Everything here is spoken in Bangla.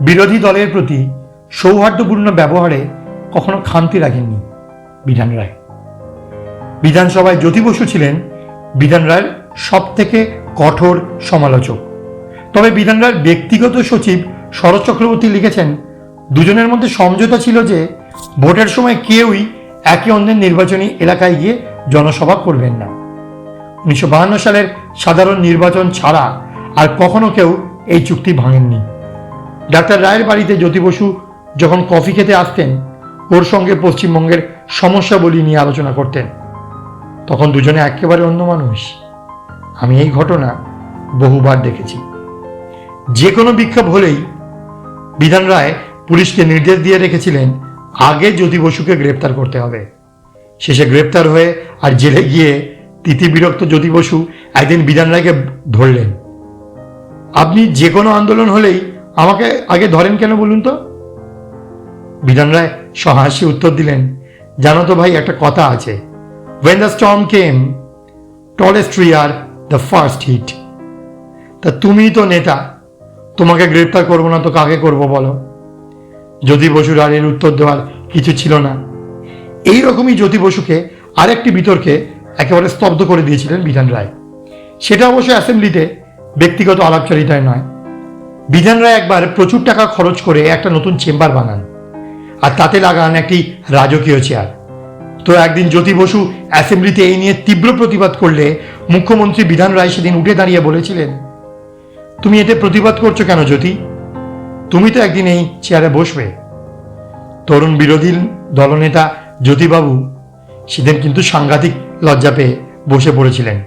বিরোধী দলের প্রতি সৌহার্দ্যপূর্ণ ব্যবহারে কখনো খান্তি রাখেননি বিধান রায়। বিধানসভায় জ্যোতি বসু ছিলেন বিধান রায়ের সব থেকে কঠোর সমালোচক। তবে বিধান রায়ের ব্যক্তিগত সচিব শরৎ চক্রবর্তী লিখেছেন, দুজনের মধ্যে সমঝোতা ছিল যে ভোটের সময় কেউই একে অন্যের নির্বাচনী এলাকায় গিয়ে জনসভা করবেন না। উনিশশো সালের সাধারণ নির্বাচন ছাড়া আর কখনো কেউ এই চুক্তি ভাঙেননি। ডাক্তার রায়ের বাড়িতে জ্যোতি বসু যখন কফি খেতে আসতেন, ওর সঙ্গে পশ্চিমবঙ্গের সমস্যাবলী নিয়ে আলোচনা করতেন। তখন দুজনে একেবারে অন্য মানুষ। আমি এই ঘটনা বহুবার দেখেছি। যে কোনো বিক্ষোভ হলেই বিধান রায় পুলিশকে নির্দেশ দিয়ে রেখেছিলেন, আগে জ্যোতি বসুকে গ্রেপ্তার করতে হবে। শেষে গ্রেপ্তার হয়ে আর জেলে গিয়ে তিতি বিরক্ত জ্যোতি বসু একদিন বিধান রায়কে ধরলেন। আপনি যে কোনো আন্দোলন হলেই আমাকে আগে ধরেন কেন বলুন তো? বিধান রায় সহাসি উত্তর দিলেন, জানো তো ভাই, একটা কথা আছে। When the storm came tallest tree R the first hit তা তুমিই তো নেতা, তোমাকে গ্রেপ্তার করব না তো কাকে করব বলো? জ্যোতি বসুর আর এর উত্তর দেওয়ার কিছু ছিল না। এই রকমই জ্যোতি বসুকে আরেকটি বিতর্কে একেবারে স্তব্ধ করে দিয়েছিলেন বিধান রায়। সেটা অবশ্য অ্যাসেম্বলিতে ব্যক্তিগত আলাপচারিতায় নয়। বিধান রায় একবার প্রচুর টাকা খরচ করে একটা নতুন চেম্বার বানান, আর তাতে লাগান একটি রাজকীয় চেয়ার। তো একদিন জ্যোতি বসু অ্যাসেম্বলিতে এই নিয়ে তীব্র প্রতিবাদ করলে মুখ্যমন্ত্রী বিধান রায় সেদিন উঠে দাঁড়িয়ে বলেছিলেন, তুমি এতে প্রতিবাদ করছ কেন জ্যোতি? তুমি তো একদিন এই চেয়ারে বসবে। তরুণ বিরোধী দলনেতা জ্যোতিবাবু সেদিন কিন্তু সাংঘাতিক লজ্জা পেয়ে বসে পড়েছিলেন।